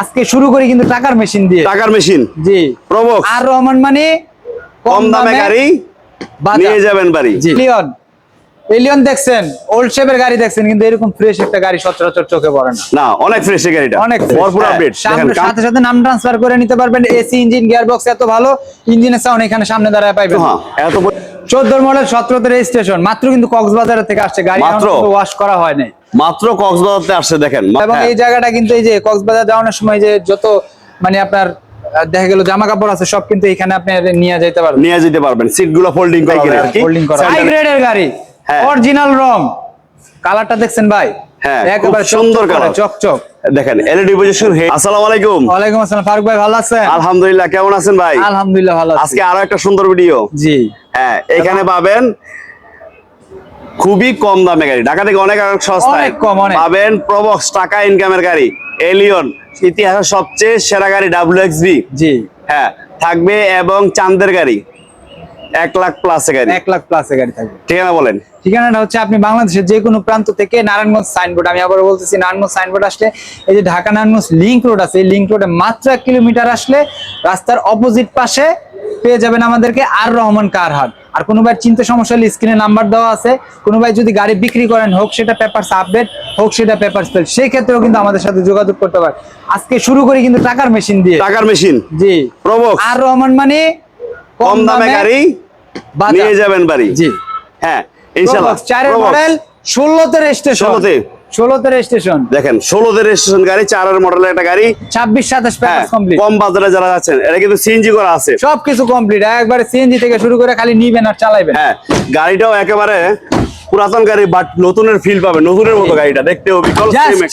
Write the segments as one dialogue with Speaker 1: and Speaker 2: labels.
Speaker 1: আজকে শুরু করি কিন্তু টাকার মেশিন দিয়ে।
Speaker 2: টাকার মেশিন
Speaker 1: জি।
Speaker 2: প্রবক্স
Speaker 1: আর রহমান মানে
Speaker 2: কম দামে গাড়ি নিয়ে যাবেন বাড়ি।
Speaker 1: জি। এলিয়ন দেখছেন? ওল্ড শেপের গাড়ি দেখছেন কিন্তু এরকম ফ্রেশ একটা গাড়ি সচরাচর চোখে পড়ে না।
Speaker 2: না অনেক ফ্রেশ এই গাড়িটা।
Speaker 1: অনেক
Speaker 2: ভরপুর আপডেট দেখেন
Speaker 1: সাথে সাথে নাম ট্রান্সফার করে নিতে পারবেন। এসি ইঞ্জিন গিয়ার বক্স এত ভালো। ইঞ্জিনের সাউন্ড এখানে সামনে দাঁড়ায় পাইবেন।
Speaker 2: হ্যাঁ এত
Speaker 1: চোদ্দোর মডেল সতেরোতে রেজিস্ট্রেশন মাত্র কিন্তু কক্সবাজার থেকে আসছে। গাড়ি
Speaker 2: মাত্র?
Speaker 1: ওয়াশ করা হয় নাই।
Speaker 2: মাত্র কক্সবাজারতে আসছে দেখেন।
Speaker 1: এবং
Speaker 2: হ্যাঁ,
Speaker 1: এই জায়গাটা কিন্তু এই যে কক্সবাজার যাওয়ানোর সময় যে যত মানে আপনার দেখা গেল জামা কাপড় আছে সব কিন্তু এখানে আপনি নিয়ে যেতে পারবেন।
Speaker 2: নিয়ে যেতে পারবেন। সিটগুলো ফোল্ডিং করা
Speaker 1: হোল্ডিং করা। হাই
Speaker 2: Center-
Speaker 1: গ্রেডের গাড়ি
Speaker 2: হ্যাঁ।
Speaker 1: অরিজিনাল রং কালারটা দেখছেন ভাই?
Speaker 2: হ্যাঁ,
Speaker 1: একেবারে
Speaker 2: সুন্দর
Speaker 1: চকচক করে, চকচক।
Speaker 2: দেখেন এলইডি পজিশন আসসালামু আলাইকুম।
Speaker 1: ওয়ালাইকুম আসসালাম ফারুক ভাই ভালো আছেন?
Speaker 2: আলহামদুলিল্লাহ কেমন আছেন ভাই?
Speaker 1: আলহামদুলিল্লাহ ভালো আছি।
Speaker 2: আজকে আরও একটা সুন্দর ভিডিও
Speaker 1: জি।
Speaker 2: হ্যাঁ এখানে পাবেন খুবই কম দামে গাড়ি। ঢাকা থেকে অনেক অনেক সস্তায়
Speaker 1: কম,
Speaker 2: পাবেন প্রবক্স টাকা ইনকামের গাড়ি। এলিয়ন ইতিহাসের সবচেয়ে সেরা গাড়ি ডাব্লিউ এক্স বি
Speaker 1: জি।
Speaker 2: হ্যাঁ থাকবে এবং চান্দের গাড়ি। এক লাখ প্লাস গাড়ি।
Speaker 1: এক লাখ প্লাস গাড়ি থাকবে।
Speaker 2: ঠিকানা বলেন।
Speaker 1: ঠিকানাটা হচ্ছে আপনি বাংলাদেশের যে কোনো প্রান্ত থেকে নারায়ণগঞ্জ সাইনবোর্ড আমি আবার বলতেছি নারায়ণগঞ্জ সাইনবোর্ড আসলে এই যে ঢাকা নারায়ণগঞ্জ লিংক রোড আছে এই লিংক রোডে মাত্র এক কিলোমিটার আসলে রাস্তার অপোজিট পাশে পেয়ে যাবেন আমাদেরকে আর রহমান কার হাট আর কোনো ভাই চিন্তা সমস্যা হলে স্ক্রিনে নাম্বার দেওয়া আছে। কোনো ভাই যদি গাড়ি বিক্রি করেন হোক সেটা পেপারস আপডেট হোক সেটা পেপারস ফেল সেই ক্ষেত্রেও কিন্তু আমাদের সাথে যোগাযোগ করতে পারে। আজকে শুরু করি কিন্তু টাকার মেশিন দিয়ে।
Speaker 2: টাকার মেশিন
Speaker 1: জি।
Speaker 2: প্রবক্স
Speaker 1: আর রহমান মানে
Speaker 2: কম দামে গাড়ি নিয়ে যাবেন বাড়ি?
Speaker 1: জি।
Speaker 2: হ্যাঁ ইনশাআল্লাহ।
Speaker 1: চারের। মডেল ষোলোতে রেজিস্ট্রেশন
Speaker 2: 16 তে?
Speaker 1: ষোলোতে রেজিস্ট্রেশন
Speaker 2: দেখেন ষোলোতে রেজিস্ট্রেশন গাড়ি চারের মডেলের একটা গাড়ি।
Speaker 1: ছাব্বিশ সাতাশ
Speaker 2: হ্যাঁ
Speaker 1: কমপ্লিট
Speaker 2: কম বাজারে যারা আছেন এটা কিন্তু সিএনজি করা আছে।
Speaker 1: সবকিছু কমপ্লিট একবারে সিএনজি থেকে শুরু করে খালি নিবেন আর চালাইবেন।
Speaker 2: হ্যাঁ গাড়িটাও একেবারে পুরাতন গাড়ি বাট নতুনের ফিল পাবে নতুনের মতো গাড়িটা
Speaker 1: just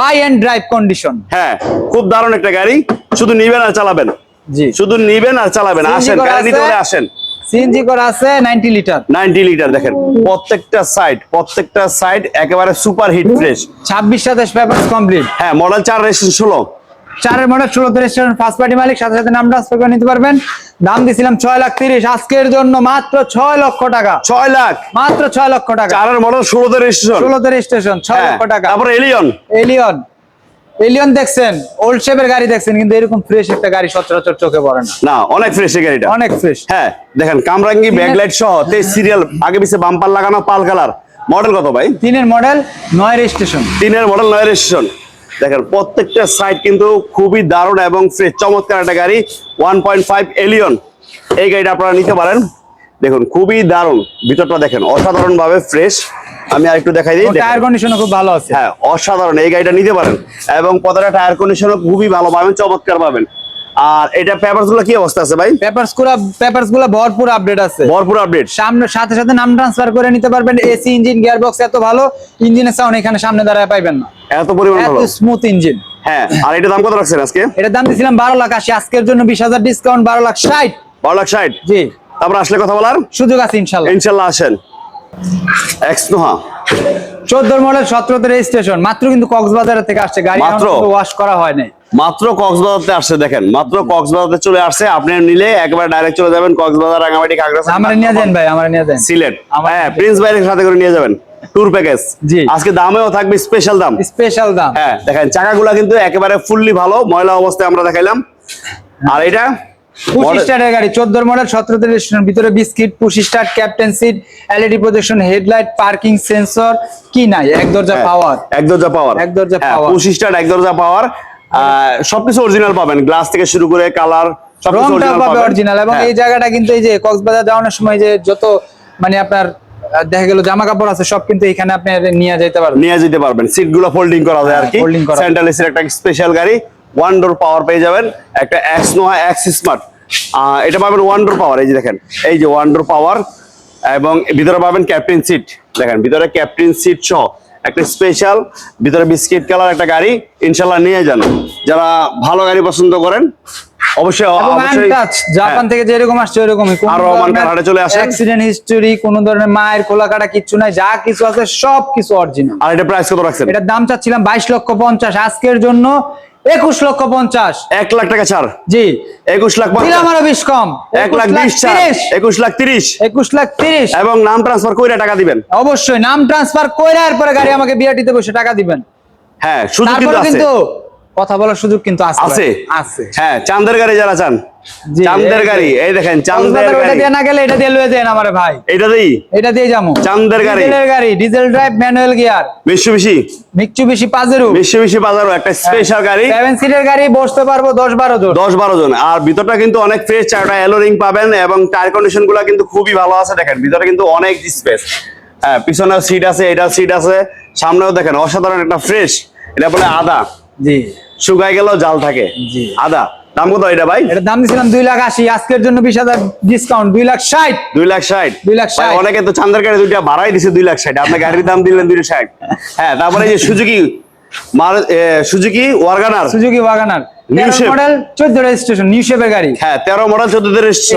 Speaker 1: buy and drive condition
Speaker 2: হ্যাঁ খুব দারুণ একটা গাড়ি শুধু নিবেন আর চালাবেন।
Speaker 1: জি।
Speaker 2: শুধু নিবেন আর চালাবেন আসেন গাড়ি নিতে হলে আসেন।
Speaker 1: সিএনজি করা আছে 90 লিটার।
Speaker 2: নাইনটি লিটার দেখেন প্রত্যেকটা সাইড প্রত্যেকটা সাইড একেবারে সুপার হিট ফ্রেশ
Speaker 1: ছাব্বিশ সাতাশ পেপার কমপ্লিট
Speaker 2: হ্যাঁ মডেল চার রেজিস্ট্রেশন ষোলো।
Speaker 1: চারের মডেল ষোলোতে রেজিস্ট্রেশন ফার্স্ট পার্টি মালিক সাথে সাথে নাম ট্রান্সফার করে নিতে পারবেন। দাম দিছিলাম ছয় লাখ তিরিশ আজকের জন্য মাত্র ছয় লক্ষ টাকা।
Speaker 2: ছয় লাখ।
Speaker 1: মাত্র ছয় লক্ষ টাকা।
Speaker 2: চারের মডেল ষোলোতে রেজিস্ট্রেশন।
Speaker 1: ষোলোতে রেজিস্ট্রেশন ছয়
Speaker 2: হ্যাঁ
Speaker 1: লক্ষ টাকা।
Speaker 2: তারপরে এলিয়ন
Speaker 1: এলিয়ন এলিয়ন দেখছেন ওল্ড শেপের গাড়ি দেখছেন কিন্তু এরকম ফ্রেশ একটা গাড়ি সচরাচর চোখে পড়ে না।
Speaker 2: না অনেক ফ্রেশ এই গাড়িটা।
Speaker 1: অনেক ফ্রেশ
Speaker 2: হ্যাঁ দেখেন কামরাঙ্গি ব্যাকলাইট সহ তে সিরিয়াল আগে পিছে বাম্পার লাগানো পাল কালার মডেল কত ভাই?
Speaker 1: তিনের মডেল নয় রেজিস্ট্রেশন
Speaker 2: তিনের মডেল নয় রেজিস্ট্রেশন দেখেন প্রত্যেকটা সাইড কিন্তু খুবই দারুণ এবং ফ্রেশ চমৎকার একটা গাড়ি ওয়ান পয়েন্ট ফাইভ এলিয়ন এই গাড়িটা আপনারা নিতে পারেন। দেখুন খুবই দারুণ। ভিতরটা দেখেন অসাধারণ ভাবে ফ্রেশ আমি আরেকটু দেখাই দিই
Speaker 1: টায়ার কন্ডিশনও খুব ভালো আছে।
Speaker 2: হ্যাঁ অসাধারণ এই গাড়িটা নিতে পারেন। এবং পদাটা টায়ার কন্ডিশনও খুবই ভালো পাবেন চমৎকার পাবেন। আর এটা পেপারসগুলো কি অবস্থা আছে ভাই?
Speaker 1: পেপারসগুলা পেপারসগুলা ভরপুর আপডেট আছে।
Speaker 2: ভরপুর আপডেট
Speaker 1: সামনে সাথে সাথে নাম ট্রান্সফার করে নিতে পারবেন। এসি ইঞ্জিন গিয়ার বক্স এত ভালো ইঞ্জিনের সাউন্ড এখানে সামনে দাঁড়ায় পাইবেন না।
Speaker 2: এত পরিমাণ
Speaker 1: এত
Speaker 2: ভালো।
Speaker 1: স্মুথ ইঞ্জিন
Speaker 2: হ্যাঁ আর এটা দাম কত রাখছেন আজকে?
Speaker 1: এটার দাম দিয়েছিলাম বারো লাখ আশি আজকের জন্য বিশ হাজার ডিসকাউন্ট বারো লাখ ষাট।
Speaker 2: বারো লাখ ষাট।
Speaker 1: জি।
Speaker 2: তারপর আসলে কথা বলার?
Speaker 1: সুযোগ আছে ইনশাল্লাহ।
Speaker 2: ইনশাল্লাহ আসেন। এক্স
Speaker 1: চোদ্দোর মডেল সতেরোতে রেজিস্ট্রেশন মাত্র কিন্তু কক্সবাজার থেকে আসছে। গাড়ি
Speaker 2: মাত্র?
Speaker 1: ওয়াশ করা হয় নাই।
Speaker 2: মাত্র কক্সবাজারতে আসছে দেখেন। মাত্র কক্সবাজারতে চলে আসছে। আপনি নিলে একবার ডাইরেক্ট চলে যাবেন কক্সবাজার রাঙামাটি খাগড়াছড়ি
Speaker 1: আমার নিয়ে যান ভাই আমার নিয়ে যান।
Speaker 2: সিলেট। হ্যাঁ প্রিন্স বাইরের সাথে করে নিয়ে যাবেন। ট্যুর প্যাকেজ
Speaker 1: জি।
Speaker 2: আজকে দামেও থাকবে স্পেশাল দাম।
Speaker 1: স্পেশাল দাম।
Speaker 2: হ্যাঁ দেখেন চাকাগুলা কিন্তু একেবারে ফুললি ভালো। ময়লা অবস্থায় আমরা দেখাইলাম। আর এটা?
Speaker 1: পুশ স্টার্টের গাড়ি চোদ্দোর মডেল সতেরোতে রেজিস্ট্রেশন ভিতরে biscuit push start captain seat LED projection headlight parking sensor কি নাই? এক দরজা
Speaker 2: হ্যাঁ,
Speaker 1: পাওয়ার
Speaker 2: এক দরজা পাওয়ার
Speaker 1: এক দরজা।
Speaker 2: পঁচিশ স্টার এক দরজা পাওয়ার সবকিছু অরিজিনাল পাবেন। গ্লাস থেকে শুরু করে কালার সবকিছু অরিজিনাল
Speaker 1: এবং
Speaker 2: হ্যাঁ,
Speaker 1: এই জায়গাটা কিন্তু এই যে কক্সবাজার যাওয়ানোর সময় যে যত মানে আপনার দেখা গেল জামা কাপড় আছে সব কিন্তু এখানে আপনি নিয়ে যেতে পারবেন।
Speaker 2: নিয়ে যেতে পারবেন। সিটগুলো ফোল্ডিং করা যায় আর
Speaker 1: হ্যাঁ,
Speaker 2: কি। সেন্ট্রাল এসির একটা স্পেশাল গাড়ি। ওয়ান ডোর পাওয়ার পেয়ে যাবেন। একটা এক্স নোয়া এক্স স্মার্ট। এটা পাবেন ওয়ান ডোর পাওয়ার এই যে দেখেন এই যে ওয়ান ডোর পাওয়ার। এবং ভিতরে পাবেন ক্যাপ্টেন সিট দেখেন ভিতরে ক্যাপ্টেন সিট সহ একটা স্পেশাল ভিতরে বিস্কিট কালার একটা গাড়ি ইনশাল্লাহ নিয়ে যান। যারা ভালো গাড়ি পছন্দ করেন অবশ্যই
Speaker 1: এবং
Speaker 2: অবশ্যই
Speaker 1: জাপান
Speaker 2: হ্যাঁ।
Speaker 1: থেকে যেরকম আসছে
Speaker 2: আর রহমান চলে।
Speaker 1: অ্যাক্সিডেন্ট হিস্টোরি কোনো ধরনের মায়ের খোলা কাটা কিচ্ছু নাই যা কিছু আছে সব কিছু অরিজিনাল
Speaker 2: আর এটা প্রাইস কত রাখছেন?
Speaker 1: এটার দাম চাচ্ছিলাম বাইশ লক্ষ পঞ্চাশ। আজকের জন্য একুশ লক্ষ পঞ্চাশ।
Speaker 2: এক লাখ টাকা ছাড়।
Speaker 1: জি।
Speaker 2: একুশ লাখ পঞ্চাশ,
Speaker 1: দিলাম আরও বিশ কম।
Speaker 2: এক লাখ বিশ ছাড়।
Speaker 1: তিরিশ।
Speaker 2: একুশ লাখ তিরিশ।
Speaker 1: একুশ লাখ তিরিশ।
Speaker 2: এবং নাম ট্রান্সফার কইরা টাকা দিবেন।
Speaker 1: অবশ্যই নাম ট্রান্সফার কইরা এরপরে গাড়ি আমাকে বিআরটিতে বসে টাকা দিবেন।
Speaker 2: হ্যাঁ সুযোগ কিন্তু
Speaker 1: কথা বলার সুযোগ কিন্তু আছে।
Speaker 2: আছে।
Speaker 1: আছে।
Speaker 2: হ্যাঁ চান্দের গাড়ি যারা চান। চান্দের গাড়ি এই দেখেন চান্দের গাড়ি।
Speaker 1: না গেলে এটা দিয়ে লয়ে দেন আমারে ভাই।
Speaker 2: এটা দিই?
Speaker 1: এটা দিয়ে যাব
Speaker 2: চান্দের গাড়ি।
Speaker 1: ডিজেলের গাড়ি ডিজেল ড্রাইভ ম্যানুয়াল গিয়ার
Speaker 2: বেশি বেশি
Speaker 1: মিকচুবিশি পাজেরু
Speaker 2: বেশি বেশি বাজারও একটা স্পেশাল গাড়ি।
Speaker 1: সেভেন সিটের গাড়ি বসতে পারব দশ বারো জন।
Speaker 2: দশ বারো জন। আর ভিতরটা কিন্তু অনেক ফ্রেশ চারটা এলো রিং পাবেন এবং টায়ার কন্ডিশনগুলো কিন্তু খুবই ভালো আছে দেখেন। ভিতরে কিন্তু অনেক স্পেস হ্যাঁ পিছনেও সিট আছে এটা সিট আছে। সামনেও দেখেন অসাধারণ একটা ফ্রেশ এটা বলে আদা।
Speaker 1: জি।
Speaker 2: শুকাই গেলেও জাল থাকে।
Speaker 1: জি।
Speaker 2: আদা। দাম কত এটা ভাই?
Speaker 1: এটার দাম দিছিলাম দুই লাখ আশি আজকের জন্য বিশ হাজার ডিসকাউন্ট দুই লাখ ষাট।
Speaker 2: দুই লাখ ষাট?
Speaker 1: দুই লাখ ষাট।
Speaker 2: অনেকে তো চান্দের গাড়ি দুইটা ভাড়াই দিছে দুই লাখ ষাট। আপনার গাড়ির দাম দিলেন ষাট। হ্যাঁ তারপরে এই যে সুজুকি মার Suzuki Wagon R
Speaker 1: Suzuki. Model চোদ্দ রেজিস্ট্রেশন নিউ শেপের গাড়ি।
Speaker 2: হ্যাঁ তেরো মডেল চোদ্দ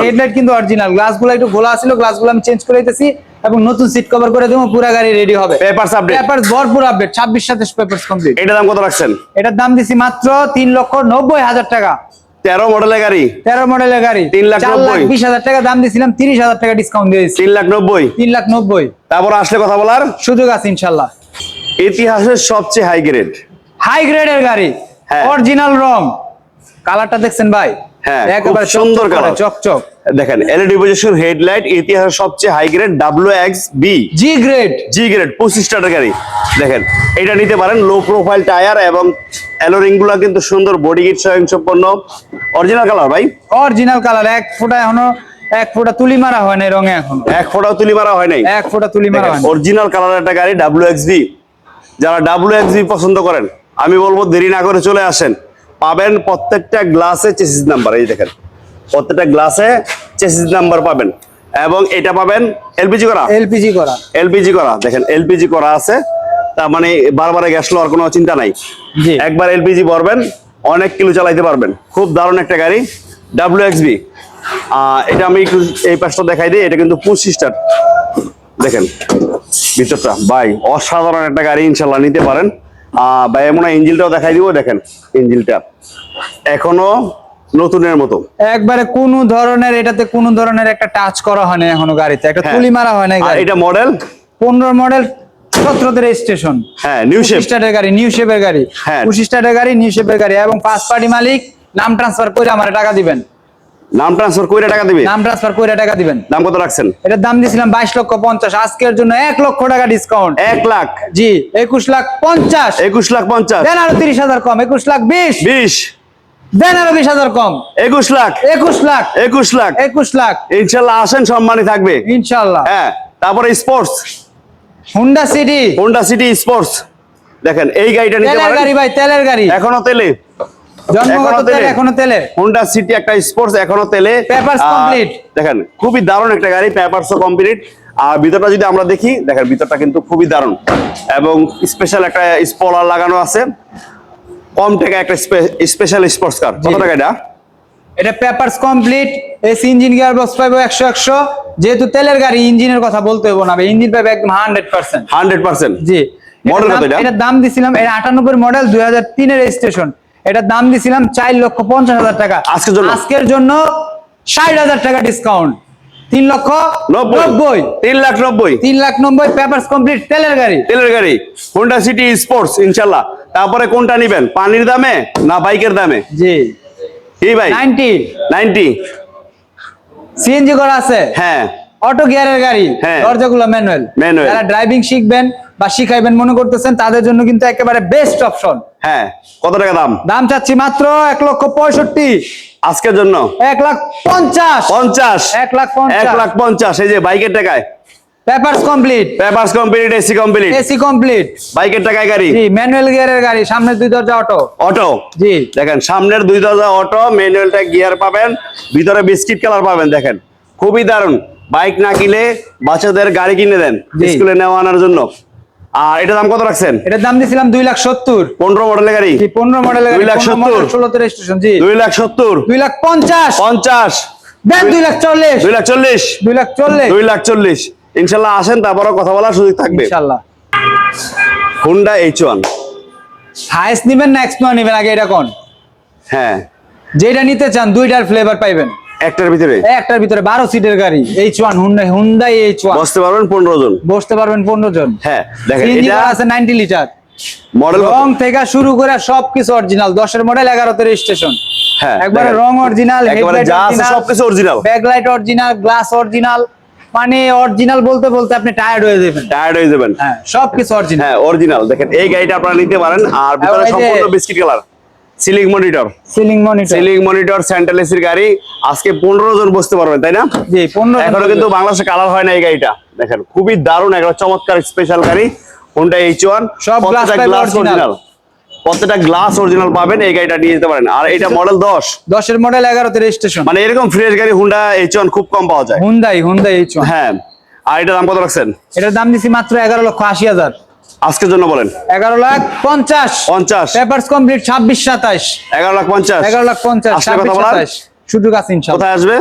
Speaker 1: হেডলাইট কিন্তু অরিজিনাল গ্লাসগুলো একটু খোলা ছিল গ্লাসগুলো আমি চেঞ্জ করে দিতেছি এবং নতুন সিট কভার করে দেবো পুরো গাড়ি রেডি হবে।
Speaker 2: পেপারস আপডেট
Speaker 1: পেপার ভরপুর আপডেট ছাব্বিশ সাতাশ পেপার কমপ্লিট
Speaker 2: এটা দাম কত রাখছেন?
Speaker 1: এটার দাম দিছি মাত্র তিন লক্ষ নব্বই হাজার টাকা।
Speaker 2: তেরো মডেলের গাড়ি?
Speaker 1: তেরো মডেলের গাড়ি।
Speaker 2: তিন লাখ নব্বই।
Speaker 1: বিশ হাজার টাকা দাম দিয়েছিলাম তিরিশ হাজার টাকা ডিসকাউন্ট দিয়েছি।
Speaker 2: তিন লাখ নব্বই?
Speaker 1: তিন লাখ নব্বই।
Speaker 2: তারপর আসলে কথা বলার?
Speaker 1: সুযোগ আছে ইনশাল্লাহ।
Speaker 2: ইতিহাসের সবচেয়ে হাই গ্রেড
Speaker 1: হাই গ্রেডের গাড়ি।
Speaker 2: হ্যাঁ।
Speaker 1: অরিজিনাল রং কালারটা দেখছেন ভাই?
Speaker 2: হ্যাঁ,
Speaker 1: একেবারে
Speaker 2: সুন্দর
Speaker 1: চকচক
Speaker 2: দেখেন এলইডি পজিশন হেডলাইট ইতিহাসের সবচেয়ে high grade W X B
Speaker 1: G grade
Speaker 2: G grade পঁচিশ টাকার গাড়ি। দেখেন এটা নিতে পারেন লো প্রোফাইল টায়ার এবং অ্যালোরিংগুলা কিন্তু সুন্দর বডি কিট স্বয়ং সম্পন্ন। অরিজিনাল কালার ভাই?
Speaker 1: অরিজিনাল কালার এক ফোঁটা এখনও এক ফোঁটা তুলি মারা হয় না এই রঙে এখনও।
Speaker 2: এক ফোটাও তুলি মারা হয় নাই?
Speaker 1: এক ফোঁটা তুলি মারা হয়
Speaker 2: অরিজিনাল কালার একটা গাড়ি ডাব্লিউ এক্স বি যারা ডাব্লিউ এক্স বি পছন্দ করেন আমি বলব দেরি না করে চলে আসেন। পাবেন প্রত্যেকটা গ্লাসে চেসিস নাম্বার এই দেখেন। প্রত্যেকটা গ্লাসে চেসিস নাম্বার পাবেন। এবং এটা পাবেন এলপিজি করা?
Speaker 1: এলপিজি করা।
Speaker 2: এলপিজি করা দেখেন এলপিজি করা আছে। তার মানে বারবার গ্যাস লওয়ার কোনো চিন্তা নাই।
Speaker 1: জি।
Speaker 2: একবার এলপিজি ভরবেন অনেক কিলো চালাইতে পারবেন। খুব দারুণ একটা গাড়ি ডাব্লিউ এক্স বি এটা আমি একটু এই পাশটা দেখাই দিই এটা কিন্তু পঁচিশটার দেখেন ভিতরটা বাই অসাধারণ একটা গাড়ি ইনশাল্লাহ নিতে পারেন। আহ, ভাই এমন ইঞ্জিলটাও দেখাই দিব দেখেন ইঞ্জিলটা। এখনও নতুনের মতো।
Speaker 1: একবারে কোন ধরনের এটাতে কোন ধরনের একটা টাচ করা হয় না এখনও গাড়িতে। একটা
Speaker 2: হ্যাঁ।
Speaker 1: তুলি মারা হয় না
Speaker 2: এটা মডেল
Speaker 1: পনেরো মডেল সতেরোতে রেজিস্ট্রেশন
Speaker 2: হ্যাঁ নিউ শেপ
Speaker 1: স্টার্টের গাড়ি নিউ শেপের গাড়ি।
Speaker 2: হ্যাঁ।
Speaker 1: স্টার্টের গাড়ি নিউ শেপের গাড়ি। এবং ফার্স্ট পার্টি মালিক নাম ট্রান্সফার করে আমার টাকা দিবেন।
Speaker 2: নাম ট্রান্সফার করে টাকা দিবে?
Speaker 1: নাম ট্রান্সফার করে টাকা দিবেন।
Speaker 2: দাম কত রাখছেন?
Speaker 1: এটার দাম দিয়েছিলাম বাইশ লক্ষ পঞ্চাশ। আজকের জন্য এক লক্ষ টাকা ডিসকাউন্ট
Speaker 2: এক লাখ।
Speaker 1: জি একুশ লাখ পঞ্চাশ।
Speaker 2: একুশ লাখ পঞ্চাশ।
Speaker 1: দেন আরও তিরিশ হাজার কম একুশ লাখ বিশ।
Speaker 2: বিশ।
Speaker 1: দেন আরও বিশ হাজার কম।
Speaker 2: একুশ লাখ।
Speaker 1: একুশ লাখ।
Speaker 2: একুশ লাখ।
Speaker 1: একুশ লাখ।
Speaker 2: ইনশাল্লাহ আসেন সম্মানই থাকবে।
Speaker 1: ইনশাল্লাহ।
Speaker 2: হ্যাঁ তারপরে sports
Speaker 1: Honda City
Speaker 2: Honda City sports দেখেন এই গাড়িটা নিতে
Speaker 1: তেলের গাড়ি ভাই তেলের গাড়ি।
Speaker 2: এখনও তেলে।
Speaker 1: জন্মগত তেলে। এখনও তেলে।
Speaker 2: হোন্ডা সিটি একটা স্পোর্টস এখনও তেলে।
Speaker 1: Papers
Speaker 2: আহ, দেখেন খুবই দারুণ একটা গাড়ি পেপারসও কমপ্লিট আর ভিতরটা যদি আমরা দেখি দেখেন ভিতরটা কিন্তু খুবই দারুণ। এবং স্পেশাল একটা স্পলার লাগানো আছে। কম টাকা একটা স্পেশাল স্পোর্টস কার কত টাকা এটা?
Speaker 1: এটা papers complete AC engine gear box পাইবো একশো একশো। যেহেতু তেলের গাড়ি ইঞ্জিনের কথা বলতে হব না ইঞ্জিন পাইবে একদম হান্ড্রেড পার্সেন্ট
Speaker 2: হান্ড্রেড পার্সেন্ট
Speaker 1: জি। দাম-
Speaker 2: এটা?
Speaker 1: দাম দিছিলাম এটা আটানব্বই মডেল দুই হাজার তিনের রেজিস্ট্রেশন এটার দাম দিছিলাম চার লক্ষ পঞ্চাশ হাজার টাকা।
Speaker 2: আজকের জন্য?
Speaker 1: আজকের জন্য ষাট হাজার টাকা ডিসকাউন্ট তিন লক্ষ
Speaker 2: নব্বই। তিন লাখ নব্বই।
Speaker 1: তিন লাখ নব্বই পেপারস কমপ্লিট তেলের গাড়ি।
Speaker 2: তেলের গাড়ি। হোন্ডা সিটি স্পোর্টস ইনশাল্লাহ। তারপরে কোনটা নিবেন? পানির দামে না বাইকের দামে?
Speaker 1: জি।
Speaker 2: কি ভাই
Speaker 1: নাইনটি।
Speaker 2: নাইনটি।
Speaker 1: সিএনজি করা আছে।
Speaker 2: হ্যাঁ।
Speaker 1: অটো গিয়ারের গাড়ি।
Speaker 2: হ্যাঁ।
Speaker 1: দরজাগুলো ম্যানুয়াল
Speaker 2: Manual।
Speaker 1: যারা ড্রাইভিং শিখবেন বা শিখাইবেন মনে করতেছেন তাদের জন্য কিন্তু একেবারে বেস্ট অপশন
Speaker 2: হ্যাঁ কত টাকা দাম?
Speaker 1: দাম চাচ্ছি মাত্র এক লক্ষ পঁয়ষট্টি।
Speaker 2: আজকের জন্য?
Speaker 1: এক লাখ পঞ্চাশ।
Speaker 2: পঞ্চাশ?
Speaker 1: এক লাখ।
Speaker 2: এক লাখ পঞ্চাশ এই যে বাইকের টাকায়?
Speaker 1: Papers complete
Speaker 2: papers complete AC complete
Speaker 1: AC complete
Speaker 2: বাইকের টাকায় গাড়ি?
Speaker 1: জি ম্যানুয়াল গিয়ারের গাড়ি সামনে দুই দরজা অটো
Speaker 2: অটো
Speaker 1: জি।
Speaker 2: দেখেন সামনের দুই দরজা অটো ম্যানুয়ালটা গিয়ার পাবেন ভিতরে বিস্কিট কালার পাবেন দেখেন। খুবই দারুণ। বাইক না কিনে বাচ্চাদের গাড়ি কিনে দেন। স্কুলে নেওয়া আনার জন্য। আর এটা দাম কত রাখছেন?
Speaker 1: এটার দাম দিয়েছিলাম দুই লাখ সত্তর।
Speaker 2: পনেরো মডেলের গাড়ি?
Speaker 1: পনেরো মডেলের
Speaker 2: দুই লাখ সত্তর।
Speaker 1: ষোলোতে রেজিস্ট্রেশন জি।
Speaker 2: দুই লাখ সত্তর।
Speaker 1: দুই লাখ পঞ্চাশ।
Speaker 2: পঞ্চাশ।
Speaker 1: দেন দুই লাখ চল্লিশ।
Speaker 2: দুই লাখ চল্লিশ।
Speaker 1: দুই লাখ চল্লিশ।
Speaker 2: দুই লাখ চল্লিশ। ইনশাল্লাহ আসেন কথা বলার সুযোগ থাকবে।
Speaker 1: ইনশাল্লাহ।
Speaker 2: হুন্ডা এইচ ওয়ান
Speaker 1: হাইস্ট নিবেন না নিবেন আগে এটা কোন?
Speaker 2: হ্যাঁ।
Speaker 1: যেটা নিতে চান দুইটার ফ্লেভার পাইবেন।
Speaker 2: একটার ভিতরে?
Speaker 1: একটার ভিতরে বারো সিটের গাড়ি। H one Hyundai Hyundai H one
Speaker 2: বসতে পারবেন পনেরো জন।
Speaker 1: বসতে পারবেন পনেরো জন।
Speaker 2: হ্যাঁ দেখেন এটা
Speaker 1: আছে নাইনটি লিটার
Speaker 2: মডেল
Speaker 1: রং থেকে শুরু করে সবকিছু অরিজিনাল দশের মডেল এগারোতে রেজিস্ট্রেশন
Speaker 2: হ্যাঁ
Speaker 1: একবারে রং অরিজিনাল
Speaker 2: একেবারে যা আছে সবকিছু original
Speaker 1: backlight original glass original মানে অরিজিনাল বলতে বলতে আপনি টায়ার্ড হয়ে যাবেন।
Speaker 2: টায়ার্ড হয়ে যাবেন।
Speaker 1: হ্যাঁ সবকিছু অরিজিনাল
Speaker 2: হ্যাঁ অরিজিনাল দেখেন এই গাড়িটা আপনারা নিতে পারেন। আর ভিতরে সম্পূর্ণ biscuit colour ceiling monitor.
Speaker 1: Ceiling monitor.
Speaker 2: Ceiling monitor central এসির গাড়ি। আজকে পনেরো জন বসতে পারবেন তাই না?
Speaker 1: জি পনেরো
Speaker 2: এখনও কিন্তু বাংলাদেশে কালার হয় না এই গাড়িটা। দেখেন খুবই দারুণ একটা চমৎকার স্পেশাল গাড়ি। কোনটা এইচ ওয়ান
Speaker 1: সব
Speaker 2: গ্লাস অরিজিনাল প্রত্যেকটা গ্লাস অরিজিনাল পাবেন এই গাড়িটা নিয়ে যেতে পারেন। আর এটা মডেল দশ।
Speaker 1: দশের মডেল এগারোতে রেজিস্ট্রেশন
Speaker 2: মানে এরকম ফ্রেশ গাড়ি হুন্ডা এইচ ওয়ান খুব কম পাওয়া যায়।
Speaker 1: হুন্দাই হুন্দাই এইচ
Speaker 2: হ্যাঁ। আর এটার দাম কত রাখছেন?
Speaker 1: এটার দাম দিছি মাত্র এগারো লক্ষ আশি হাজার।
Speaker 2: আজকের জন্য বলেন।
Speaker 1: এগারো লাখ পঞ্চাশ।
Speaker 2: পঞ্চাশ।
Speaker 1: পেপারস কমপ্লিট ছাব্বিশ সাতাশ
Speaker 2: এগারো লাখ পঞ্চাশ।
Speaker 1: এগারো লাখ পঞ্চাশ সুযোগ আছে
Speaker 2: কোথায় আসবে?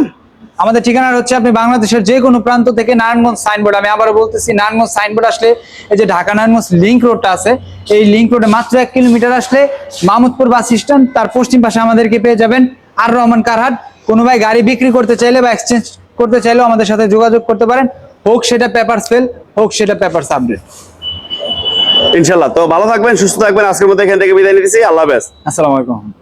Speaker 1: আমাদের ঠিকানা হচ্ছে আপনি বাংলাদেশের যে কোনো প্রান্ত থেকে নারায়ণগঞ্জ সাইনবোর্ড আমি আবারও বলতেছি নারায়ণগঞ্জ সাইনবোর্ড আসলে এই যে ঢাকা নারায়ণগঞ্জ লিঙ্ক রোডটা আছে এই লিঙ্ক রোডে মাত্র এক কিলোমিটার আসলে মাহমুদপুর বাস স্ট্যান্ড তার পশ্চিম পাশে আমাদেরকে পেয়ে যাবেন আর রহমান কারহাট। কোনো ভাই গাড়ি বিক্রি করতে চাইলে বা এক্সচেঞ্জ করতে চাইলেও আমাদের সাথে যোগাযোগ করতে পারেন। হোক সেটা পেপার সেল হোক সেটা পেপার আপডেট
Speaker 2: ইনশাল্লাহ তো ভালো থাকবেন, সুস্থ থাকবেন। আজকের মধ্যে এখান থেকে বিদায় নিতেছি। আল্লাহ হাফেজ।
Speaker 1: আসসালামু আলাইকুম।